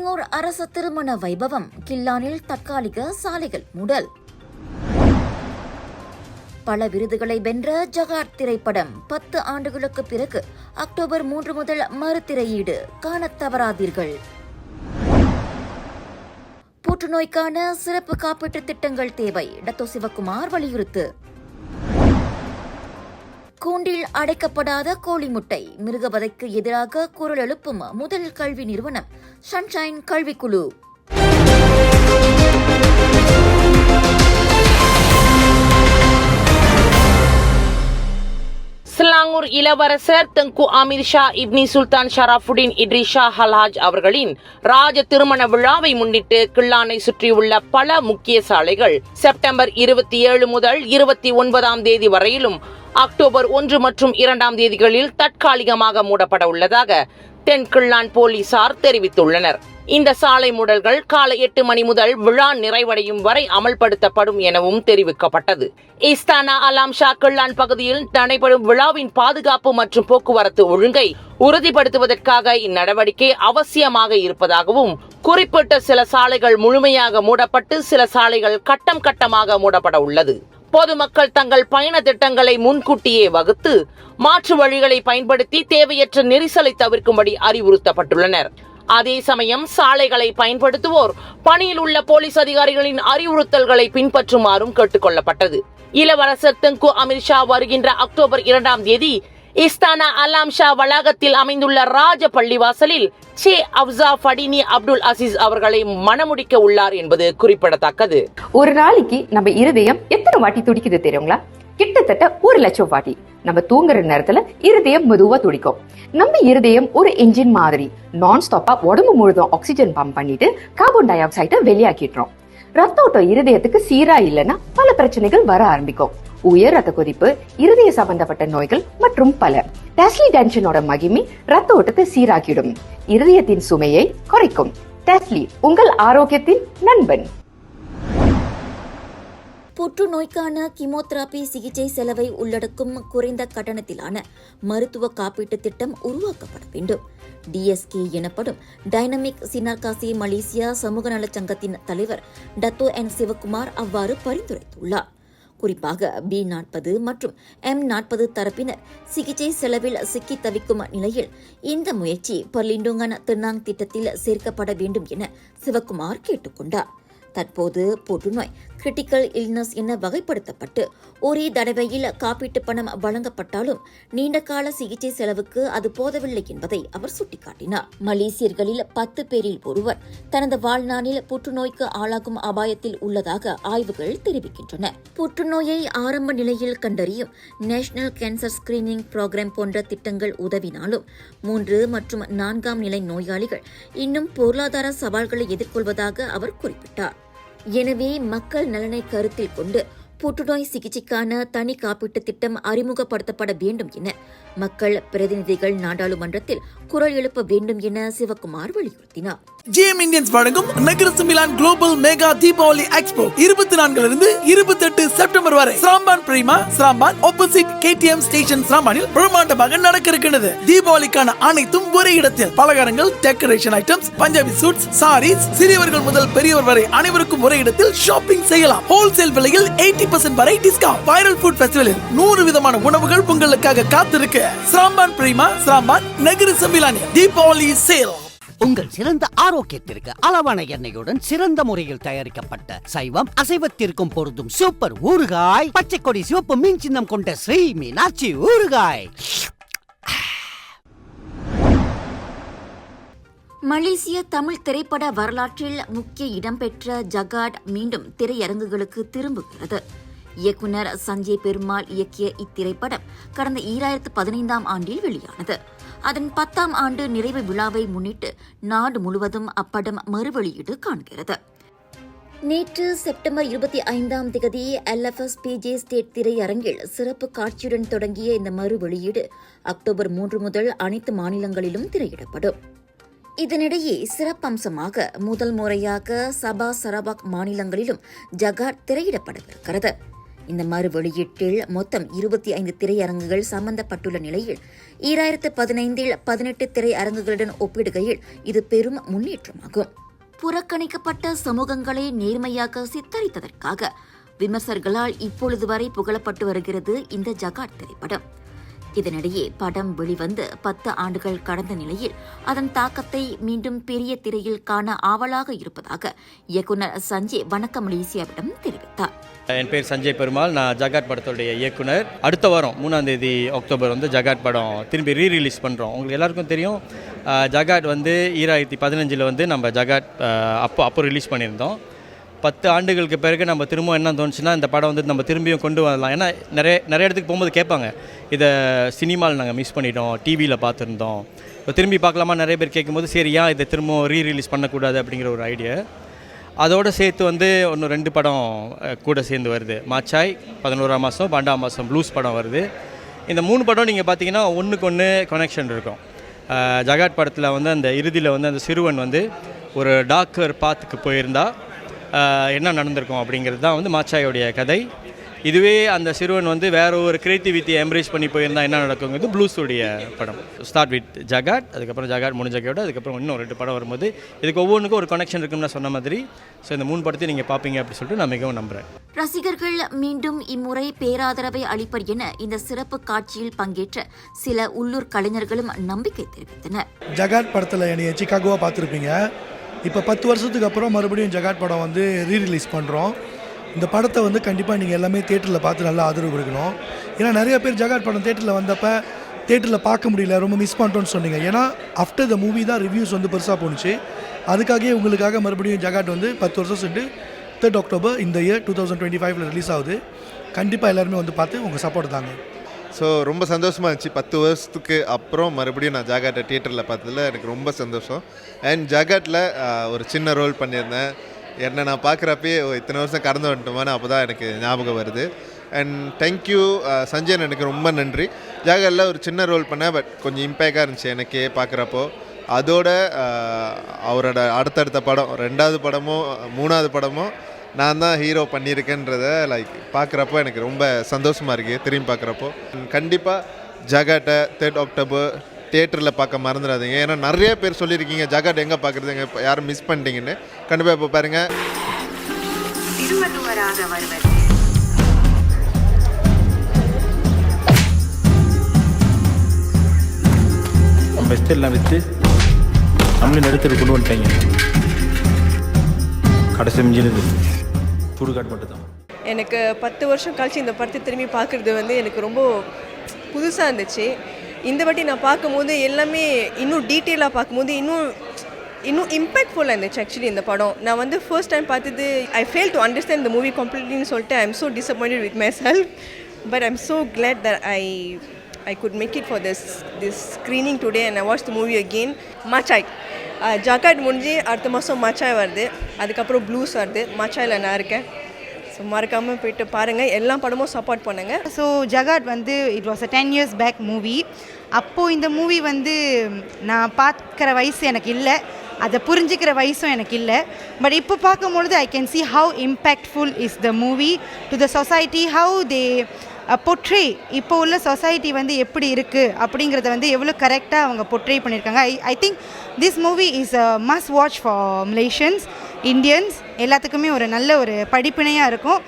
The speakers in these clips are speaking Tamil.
செங்கோர் அரச திருமண வைபவம். கில்லானில் தற்காலிக சாலைகள் மூடல். பல விருதுகளை வென்ற ஜகார் திரைப்படம் பத்து ஆண்டுகளுக்கு பிறகு அக்டோபர் மூன்று முதல் மறுதிரையீடு காண தவறாதீர்கள். புற்றுநோய்க்கான சிறப்பு காப்பீட்டு திட்டங்கள் தேவை டத்தோ சிவக்குமார் வலியுறுத்து. கூண்டில் அடைக்கப்படாத கோழி முட்டை மிருகவதைக்கு எதிராக குரல் எழுப்பும் முதல் கல்வி நிறுவனம் சன்ஷைன் கல்விக்குழு. சிலாங்கூர் இளவரசர் Tengku Amir Shah Ibni Sultan Sharafuddin Idris Shah Alhaj அவர்களின் ராஜ திருமண விழாவை முன்னிட்டு கிள்ளானை சுற்றியுள்ள பல முக்கிய சாலைகள் செப்டம்பர் இருபத்தி ஏழு முதல் இருபத்தி ஒன்பதாம் தேதி வரையிலும் அக்டோபர் ஒன்று மற்றும் இரண்டாம் தேதிகளில் தற்காலிகமாக மூடப்பட உள்ளதாக தென்கிள்ளான் போலீசார் தெரிவித்துள்ளனர். இந்த சாலை மூடல்கள் காலை எட்டு மணி முதல் விழா நிறைவடையும் வரை அமல்படுத்தப்படும் எனவும் தெரிவிக்கப்பட்டது. இஸ்தானா அலாம் ஷா கிள்ளான் பகுதியில் நடைபெறும் விழாவின் பாதுகாப்பு மற்றும் போக்குவரத்து ஒழுங்கை உறுதிப்படுத்துவதற்காக இந்நடவடிக்கை அவசியமாக இருப்பதாகவும் குறிப்பிட்ட சில சாலைகள் முழுமையாக மூடப்பட்டு சில சாலைகள் கட்டம் கட்டமாக மூடப்பட உள்ளது. பொதுமக்கள் தங்கள் பயண திட்டங்களை முன்கூட்டியே வகுத்து மாற்று வழிகளை பயன்படுத்தி தேவையற்ற நெரிசலை தவிர்க்கும்படி அறிவுறுத்தப்பட்டுள்ளனர். அதே சமயம் சாலைகளை பயன்படுத்துவோர் பணியில் உள்ள போலீஸ் அதிகாரிகளின் அறிவுறுத்தல்களை பின்பற்றுமாறும் கேட்டுக்கொள்ளப்பட்டது. இளவரசர் தெங்கு அமித்ஷா வருகின்ற அக்டோபர் இரண்டாம் தேதி இஸ்தானா அலாம் ஷா வளாகத்தில் அமைந்துள்ள ராஜ பள்ளிவாசலில் சே அப்சா ஃபடினி அப்துல் அசீஸ் அவர்களை மணமுடிக்க உள்ளார் என்பது குறிப்பிடத்தக்கது. ஒரு நாளைக்கு நம்ம இருதயம் எத்தனை வாட்டி துடிக்குது தெரியுங்களா? கிட்டத்தட்ட ஒரு லட்சம் வாட்டி. நம்ம தூங்குற நேரத்துல இருதயம் மெதுவா துடிக்கும். நம்ம இருதயம் ஒரு என்ஜின் மாதிரி நான் ஸ்டாப்பா உடம்பு முழுதும் ஆக்சிஜன் பம்ப் பண்ணிட்டு கார்பன் டை ஆக்சைடை வெளியாக்கிடுறோம். ரத்த ஓட்டம் இருதயத்துக்கு சீரா இல்லைன்னா பல பிரச்சனைகள் வர ஆரம்பிக்கும். உயர் ரத்த கொதிப்பு இருதய சம்பந்தப்பட்ட நோய்கள் மற்றும் பல. டெஸ்லி டென்ஷனோட மகிமை ரத்த ஓட்டத்தை சீராக்கிடும் இருதயத்தின் சுமையை குறைக்கும். டெஸ்லி உங்கள் ஆரோக்கியத்தின் நண்பன். புற்றுநோய்க்கான கிமோதெரபி சிகிச்சை செலவை உள்ளடக்கும் குறைந்த கட்டணத்திலான மருத்துவ காப்பீட்டு திட்டம் உருவாக்கப்பட வேண்டும். டிஎஸ்கே எனப்படும் டைனமிக் சினார்காசி மலேசியா சமூக நலச் சங்கத்தின் தலைவர் டத்தோ என் சிவகுமார் அவ்வாறு பரிந்துரைத்துள்ளார். குறிப்பாக பி நாற்பது மற்றும் எம் நாற்பது தரப்பினர் சிகிச்சை செலவில் சிக்கி தவிக்கும் நிலையில் இந்த முயற்சி பர்லிண்டோங்கன் திருநாங் திட்டத்தில் சேர்க்கப்பட வேண்டும் என சிவகுமார் கேட்டுக்கொண்டார். தற்போது புற்றுநோய். கிரிட்டிக்கல் இல்னஸ் என வகைப்படுத்தப்பட்டு ஒரே தடவையில் காப்பீட்டு பணம் வழங்கப்பட்டாலும் நீண்டகால சிகிச்சை செலவுக்கு அது போதவில்லை என்பதை அவர் சுட்டிக்காட்டினார். மலேசியர்களில் பத்து பேரில் ஒருவர் தனது வாழ்நாளில் புற்றுநோய்க்கு ஆளாகும் அபாயத்தில் உள்ளதாக ஆய்வுகள் தெரிவிக்கின்றன. புற்றுநோயை ஆரம்ப நிலையில் கண்டறியும் நேஷனல் கேன்சர் ஸ்கிரீனிங் புரோகிராம் போன்ற திட்டங்கள் உதவினாலும் மூன்று மற்றும் நான்காம் நிலை நோயாளிகள் இன்னும் பொருளாதார சவால்களை எதிர்கொள்வதாக அவர் குறிப்பிட்டார். எனவே மக்கள் நலனை கருத்தில் கொண்டு புற்றுநோய் சிகிச்சைக்கான தனி காப்பீட்டு திட்டம் அறிமுகப்படுத்தப்பட வேண்டும் என மக்கள் பிரதிநிதிகள் நாடாளுமன்றத்தில் குரல் எழுப்ப வேண்டும் என சிவகுமார் வலியுறுத்தினார். ஜிஎம் இந்தியன்ஸ் வழங்கும் நகரசு மிலான் குளோபல் மெகா தீபாவளி எக்ஸ்போ இருபத்தி நான்குல இருந்து இருபத்தி எட்டு செப்டம்பர் வரை சாம்பான் பிரிமா சாம்பான் ஆப்போசிட் கேடிஎம் ஸ்டேஷன் சாம்பானில் பிரம்மாண்டமாக நடக்க இருக்கின்றது தீபாவளிக்கான அனைத்தும் ஒரே இடத்தில் பலகாரங்கள் decoration items Punjabi suits saris சிறியவர்கள் முதல் பெரியவர் வரை அனைவருக்கும் ஒரே இடத்தில் ஷாப்பிங் செய்யலாம். ஹோல்சேல் விலையில் எயிட்டி பர்சன்ட் வரை டிஸ்கவுண்ட் வைரல் ஃபுட் பெஸ்டிவலில் நூறு விதமான உணவுகள் உங்களுக்காக காத்திருக்கு. ஸ்ராம்பான் பிரிமா ஸ்ராம்பான் நகரசு மிலானி தீபாவளி சேல் உங்கள் சிறந்த ஆரோக்கியத்திற்கு அளவான எண்ணெயுடன் சிறந்த முறையில் தயாரிக்கப்பட்ட சைவம் அசைவத்திற்கும் பொருந்தும் சூப்பர் ஊறுகாய் பச்சை கொடி சிவப்பு மீன் சின்னம் கொண்ட ஸ்ரீ மீனாட்சி ஊறுகாய். மலேசிய தமிழ் திரைப்பட வரலாற்றில் முக்கிய இடம்பெற்ற ஜகாட் மீண்டும் திரையரங்குகளுக்கு திரும்புகிறது. இயக்குனர் சஞ்சய் பெருமாள் இயக்கிய இத்திரைப்படம் கடந்த ஈராயிரத்து பதினைந்தாம் ஆண்டில் வெளியானது. அதன் பத்தாம் ஆண்டு நிறைவு விழாவை முன்னிட்டு நாடு முழுவதும் அப்படம் மறுவெளியீடு காண்கிறது. நேற்று செப்டம்பர் இருபத்தி ஐந்தாம் திகதி எல்எஃப்எஸ் பிஜே ஸ்டேட் திரையரங்கில் சிறப்பு காட்சியுடன் தொடங்கிய இந்த மறு வெளியீடு அக்டோபர் மூன்று முதல் அனைத்து மாநிலங்களிலும் திரையிடப்படும். இதனிடையே சிறப்பம்சமாக முதல் முறையாக சபா சரபாக் மாநிலங்களிலும் ஜகார் திரையிடப்படவிருக்கிறது. இந்த மறு வெளியீட்டில் மொத்தம் இருபத்தி ஐந்து திரையரங்குகள் சம்பந்தப்பட்டுள்ள நிலையில் ஈராயிரத்து பதினைந்தில் பதினெட்டு திரையரங்குகளுடன் ஒப்பிடுகையில் இது பெரும் முன்னேற்றமாகும். புறக்கணிக்கப்பட்ட சமூகங்களை நேர்மையாக சித்தரித்ததற்காக விமர்சகர்களால் இப்பொழுது வரை புகழப்பட்டு வருகிறது இந்த ஜகாட் திரைப்படம். இதனிடையே படம் வெளிவந்து பத்து ஆண்டுகள் கடந்த நிலையில் அதன் தாக்கத்தை மீண்டும் பெரிய திரையில் காண ஆவலாக இருப்பதாக இயக்குனர் சஞ்சய் வணக்கம் மலேசியாவிடம் தெரிவித்தார். என் பேர் சஞ்சய் பெருமாள் நான் ஜகாட் படத்துடைய இயக்குனர். அடுத்த வாரம் மூணாம் தேதி அக்டோபர் வந்து ஜகாட் படம் திரும்பி ரீ ரிலீஸ் பண்ணுறோம் உங்களுக்கு எல்லாருக்கும் தெரியும் ஜகாட் வந்து ஈராயிரத்தி பதினஞ்சில் வந்து நம்ம ஜகாட் அப்போ அப்போ ரிலீஸ் பண்ணியிருந்தோம். பத்து ஆண்டுகளுக்கு பிறகு நம்ம திரும்ப என்ன தோணுச்சுன்னா இந்த படம் வந்து நம்ம திரும்பியும் கொண்டு வரலாம். ஏன்னா நிறைய நிறைய இடத்துக்கு போகும்போது கேட்பாங்க இதை சினிமாவில் நாங்கள் மிஸ் பண்ணிட்டோம் டிவியில் பார்த்துருந்தோம். இப்போ திரும்பி பார்க்கலாமா? நிறைய பேர் கேட்கும்போது சரி ஏன் இதை திரும்ப ரீ ரிலீஸ் பண்ணக்கூடாது அப்படிங்கிற ஒரு ஐடியா அதோடு சேர்த்து வந்து ஒன்று ரெண்டு படம் கூட சேர்ந்து வருது. மாச்சாய் பதினோராம் மாதம் பன்னெண்டாம் மாதம் ப்ளூஸ் படம் வருது. இந்த மூணு படம் நீங்கள் பார்த்தீங்கன்னா ஒன்றுக்கு ஒன்று கனெக்ஷன் இருக்கும். ஜகாட் படத்தில் வந்து அந்த இறுதியில் வந்து அந்த சிறுவன் வந்து ஒரு டாக்டர் பாத்துக்கு போயிருந்தா என்ன நடந்திருக்கும் அப்படிங்கிறது தான் வந்து மாச்சாயோடைய கதை. இதுவே அந்த சிறுவன் வந்து வேற ஒரு கிரியேட்டிவிட்டியை எம்ப்ரேஸ் பண்ணி போயிருந்தா என்ன நடக்குங்கிறது ப்ளூஸுடைய படம். ஸ்டார்ட் வித் ஜகாட் அதுக்கப்புறம் ஜகாட் முடிஞ்சகையோட அதுக்கப்புறம் இன்னும் ரெண்டு படம் வரும்போது இதுக்கு ஒவ்வொன்றுக்கும் ஒரு கனெக்ஷன் இருக்குன்னு நான் சொன்ன மாதிரி. ஸோ இந்த மூணு படத்தையும் நீங்கள் பார்ப்பீங்க அப்படின்னு சொல்லிட்டு நான் மிகவும் நம்புகிறேன் ரசிகர்கள் மீண்டும் இம்முறை பேராதரவை அளிப்பர் என இந்த சிறப்பு காட்சியில் பங்கேற்ற சில உள்ளூர் கலைஞர்களும் நம்பிக்கை தெரிவித்தனர். ஜகாட் படத்தில் என்னைய சிக்காகோவாக பார்த்துருப்பீங்க. இப்போ பத்து வருஷத்துக்கு அப்புறம் மறுபடியும் ஜகாட் படம் வந்து ரீரிலீஸ் பண்ணுறோம் இந்த படத்தை வந்து கண்டிப்பாக நீங்கள் எல்லாமே தேட்டரில் பார்த்து நல்லா ஆதரவு கொடுக்கணும். ஏன்னா நிறைய பேர் ஜகாட் படம் தேட்டரில் வந்தப்போ தேட்டரில் பார்க்க முடியல ரொம்ப மிஸ் பண்ணிட்டோன்னு சொன்னீங்க. ஏன்னா ஆஃப்டர் த மூவி தான் ரிவ்யூஸ் வந்து பெருசாக போணுச்சு. அதுக்காகவே உங்களுக்காக மறுபடியும் ஜகாட் வந்து பத்து வருஷம் சென்று தேர்ட் அக்டோபர் இந்த இயர் டூ தௌசண்ட் டுவெண்ட்டி ஃபைவ்ல ரிலீஸ் ஆகுது. கண்டிப்பாக எல்லாருமே வந்து பார்த்து உங்கள் சப்போர்ட் தாங்க. ஸோ ரொம்ப சந்தோஷமாக இருந்துச்சு. பத்து வருஷத்துக்கு அப்புறம் மறுபடியும் நான் ஜாகாட்டை தியேட்டரில் பார்த்ததுல எனக்கு ரொம்ப சந்தோஷம். அண்ட் ஜாகாட்டில் ஒரு சின்ன ரோல் பண்ணியிருந்தேன். என்ன நான் பார்க்குறப்பே இத்தனை வருஷம் கடந்து வந்துட்டோமான்னு அப்போ தான் எனக்கு ஞாபகம் வருது. அண்ட் தேங்க்யூ சஞ்சயன் எனக்கு ரொம்ப நன்றி. ஜாகாட்டில் ஒரு சின்ன ரோல் பண்ணேன் பட் கொஞ்சம் இம்பேக்டாக இருந்துச்சு எனக்கே பார்க்குறப்போ. அதோட அவரோட அடுத்தடுத்த படம் ரெண்டாவது படமோ மூணாவது படமோ நான் தான் ஹீரோ பண்ணியிருக்கேன்றத லைக் பார்க்குறப்போ எனக்கு ரொம்ப சந்தோஷமாக இருக்குது திரும்பி பார்க்குறப்போ. கண்டிப்பாக ஜகாட்டை தேர்ட் அக்டோபர் தியேட்டரில் பார்க்க மறந்துடாதீங்க. ஏன்னா நிறைய பேர் சொல்லியிருக்கீங்க ஜகாட் எங்கே பார்க்குறது எங்கே யாரும் மிஸ் பண்ணிட்டீங்கன்னு. கண்டிப்பாக இப்போ பாருங்கள் பெஸ்ட் எல்லாம் விற்று நம்மளும் நடுத்தர் கொண்டு வந்துட்டாங்க. கடைசி மிஞ்சினது சுடுகாடு மட்டும்தான். எனக்கு பத்து வருஷம் கழிச்சு இந்த படத்தை திரும்பி பார்க்குறது வந்து எனக்கு ரொம்ப புதுசாக இருந்துச்சு. இந்த வாட்டி நான் பார்க்கும்போது எல்லாமே இன்னும் டீட்டெயிலாக பார்க்கும்போது இன்னும் இன்னும் இம்பேக்ட்ஃபுல்லாக இருந்துச்சு ஆக்சுவலி இந்த படம். நான் வந்து ஃபர்ஸ்ட் டைம் பார்த்தது ஐ ஃபெயில் டு அண்டர்ஸ்டாண்ட் இந்த மூவி கம்ப்ளீட்லின்னு சொல்லிட்டு I am so disappointed with myself but I am so glad that I I could make it for this this screening today and I watch the movie again மச்சாய் Jagat முடிஞ்சு அடுத்த மாதம் மச்சாய் வருது. அதுக்கப்புறம் ப்ளூஸ் வருது. மச்சாயில் நான் இருக்கேன். ஸோ மறக்காமல் போயிட்டு பாருங்கள் எல்லா படமும் சப்போர்ட் பண்ணுங்கள் ஸோ ஜகாட் வந்து it was a ten years back movie அப்போது இந்த மூவி வந்து நான் பார்க்குற வயசு எனக்கு இல்லை. அதை புரிஞ்சுக்கிற வயசும் எனக்கு இல்லை. பட் இப்போ பார்க்கும்பொழுது I can see how impactful is the movie to the society how they portray இப்போ உள்ள சொசைட்டி வந்து எப்படி இருக்குது அப்படிங்கிறத வந்து எவ்வளோ கரெக்டாக அவங்க பொட்ரே பண்ணியிருக்காங்க. I I think this movie is a must watch for Malaysians Indians எல்லாத்துக்குமே ஒரு நல்ல ஒரு படிப்பினையாக இருக்கும்.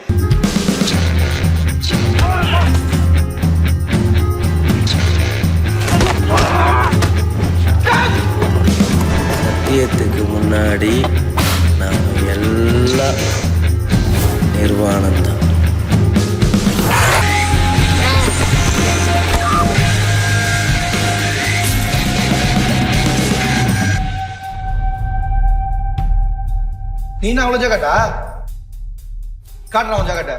சத்தியத்துக்கு முன்னாடி நாம் எல்லாம் நிர்வாணம்தான். நீ என்ன அவ்வளோ ஜாக்கட்டா? காட்டுறான் ஜாக்கட்டை.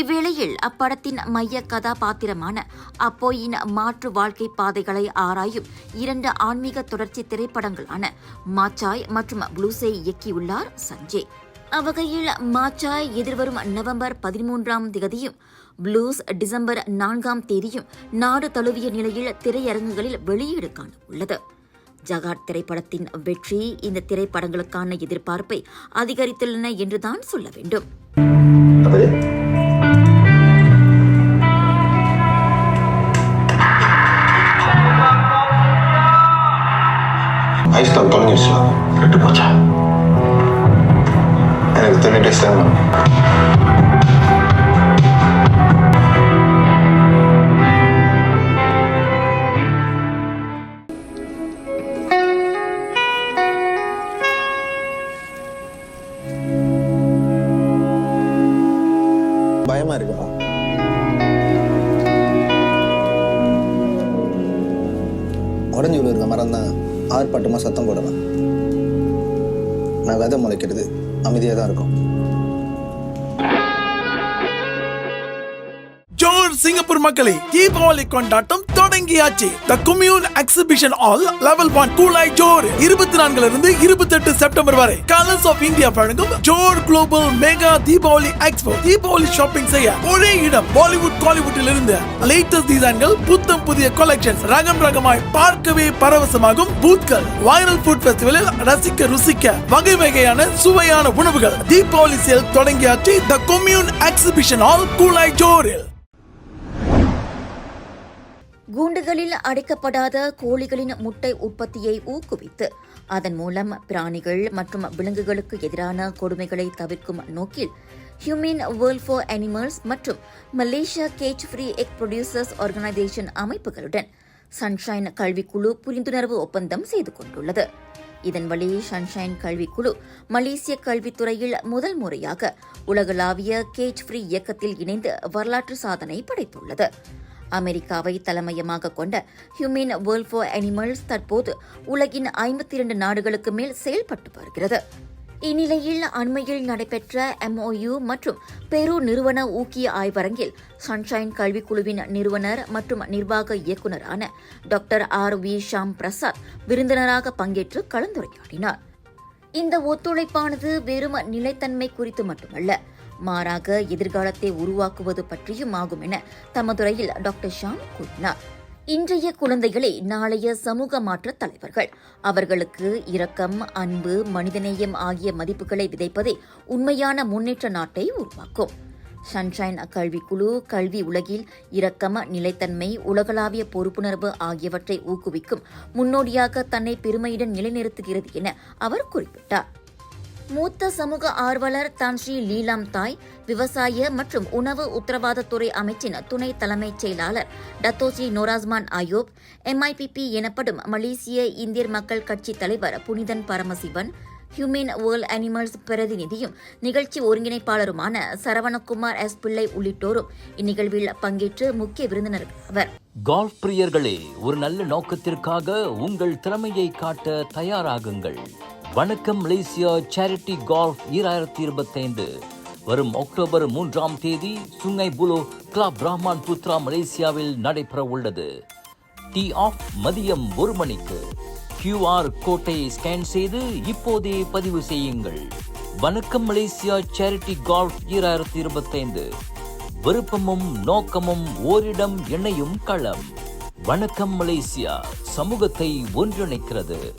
இவ்வேளையில் அப்படத்தின் மைய கதாபாத்திரமான அப்போயின் மாற்று வாழ்க்கை பாதைகளை ஆராயும் இரண்டு ஆன்மீக தொடர்ச்சி திரைப்படங்களான மாச்சாய் மற்றும் ப்ளூஸை இயக்கியுள்ளார் சஞ்சய். அவ்வகையில் மாச்சாய் எதிர்வரும் நவம்பர் பதிமூன்றாம் திகதியும் ப்ளூஸ் டிசம்பர் நான்காம் தேதியும் நாடு தழுவிய நிலையில் திரையரங்குகளில் வெளியீடு காண உள்ளது ஜகாட் திரைப்படத்தின் வெற்றி இந்த திரைப்படங்களுக்கான எதிர்பார்ப்பை அதிகரித்துள்ளன என்றுதான் சொல்ல வேண்டும். போச்சா? எனக்கு தேர்ட்டி டேஸ் டைம் வேணும். பயமா இருக்கா? உடஞ்சி விழுற மரம் தான் ஆர்ப்பாட்டமாக சத்தம் போடுவேன். நான் விதை முளைக்கிறது. அமைதியாக தான் இருக்கும். ஜோர் சிங்கப்பூர் மக்களே தீபாவளி கொண்டாட்டம் தொடங்கியாச்சு. The commune exhibition all level one Kulai Johor இருபத்தி நான்குல இருந்து இருபத்தி செப்டம்பர் வரை. கலர்ஸ் ஆஃப் இந்தியா வழங்கும் Johor global mega Deepavali expo Deepavali shopping செய்ய ஒரே இடம் பாலிவுட் காலிவுட்டில் இருந்து லேட்டஸ்ட் டிசைன்கள் புத்தம் புதிய கலெக்ஷன்ஸ் ரகம் ரகமாய் பார்க்கவே பரவசமாகும் பூத்கள். வைரல் ஃபுட் ஃபெஸ்டிவலில் ரசிக்க ருசிக்க வகை வகையான சுவையான உணவுகள். தீபாவளி சேல் தொடங்கியாச்சு. The commune exhibition all Kulai ஜோரில் கூண்டுகளில் அடைக்கப்படாத கோழிகளின் முட்டை உற்பத்தியை ஊக்குவித்து அதன் மூலம் பிராணிகள் மற்றும் விலங்குகளுக்கு எதிரான கொடுமைகளை தவிர்க்கும் நோக்கில் ஹியூமன் வேர்ல்ட் ஃபார் அனிமல்ஸ் மற்றும் Malaysia cage free egg producers organisation அமைப்புகளுடன் சன்ஷைன் கல்விக்குழு புரிந்துணர்வு ஒப்பந்தம் செய்து கொண்டுள்ளது. இதன் வழி சன்ஷைன் கல்விக்குழு மலேசிய கல்வித்துறையில் முதல் முறையாக உலகளாவிய கேஜ் ஃப்ரீ இயக்கத்தில் இணைந்து வரலாற்று சாதனை படைத்துள்ளது. அமெரிக்காவை தலைமையமாக கொண்ட ஹியூமன் வேர்ல்ட் ஃபார் அனிமல்ஸ் தற்போது உலகின் ஐம்பத்தி இரண்டு நாடுகளுக்கு மேல் செயல்பட்டு வருகிறது. இந்நிலையில் அண்மையில் நடைபெற்ற எம்ஓயு மற்றும் பெரு நிறுவன ஊக்கிய ஆய்வரங்கில் சன்ஷைன் கல்விக்குழுவின் நிறுவனர் மற்றும் நிர்வாக இயக்குநரான doctor R V Shyam Prasad விருந்தினராக பங்கேற்று கலந்துரையாடினார். இந்த ஒத்துழைப்பானது வெறும் நிலைத்தன்மை குறித்து மட்டுமல்ல மாறாக எதிர்காலத்தை உருவாக்குவது பற்றியும் ஆகும் என தமதுரையில் டாக்டர் ஷாம் கூறினார். இன்றைய குழந்தைகளே நாளைய சமூக மாற்ற தலைவர்கள். அவர்களுக்கு இரக்கம் அன்பு மனிதநேயம் ஆகிய மதிப்புகளை விதைப்பதே உண்மையான முன்னேற்ற நாட்டை உருவாக்கும். சன்ஷைன் கல்விக்குழு கல்வி உலகில் இரக்கம் நிலைத்தன்மை உலகளாவிய பொறுப்புணர்வு ஆகியவற்றை ஊக்குவிக்கும் முன்னோடியாக தன்னை பெருமையுடன் நிலைநிறுத்துகிறது என அவர் குறிப்பிட்டார். மூத்த சமூக ஆர்வலர் தான் ஸ்ரீ லீலாம் தாய் விவசாய மற்றும் உணவு உத்தரவாதத்துறை அமைச்சின் துணை தலைமைச் செயலாளர் டத்தோசி நோராஸ்மான் ஆயோப் எம்ஐபிபி எனப்படும் மலேசிய இந்தியர் மக்கள் கட்சி தலைவர் Punithan Paramasivan humane world animals பிரதிநிதியும் நிகழ்ச்சி ஒருங்கிணைப்பாளருமான சரவணகுமார் எஸ். பிள்ளை உள்ளிட்டோரும் இந்நிகழ்வில் பங்கேற்று முக்கிய விருந்தினர் அவர் கால்ஃப் பிரியர்களே ஒரு நல்ல நோக்கத்திற்காக உங்கள் திறமையை காட்ட தயாராகுங்கள். வணக்கம் மலேசியா சேரிட்டி கால்ஃப் ஈராயிரத்தி இருபத்தைந்து. வரும் அக்டோபர் மூன்றாம் தேதி Sungai Buloh club Rahman Putra மலேசியாவில் நடைபெற உள்ளது. டி ஆஃப் மதியம் ஒரு மணிக்கு. கியூஆர் கோட்டை ஸ்கேன் செய்து இப்போதே பதிவு செய்யுங்கள். வணக்கம் மலேசியா சேரிட்டி கால்ஃப் ஈராயிரத்தி இருபத்தைந்து. விருப்பமும் நோக்கமும் ஓரிடம் இணையும் களம். வணக்கம் மலேசியா சமூகத்தை ஒன்றிணைக்கிறது.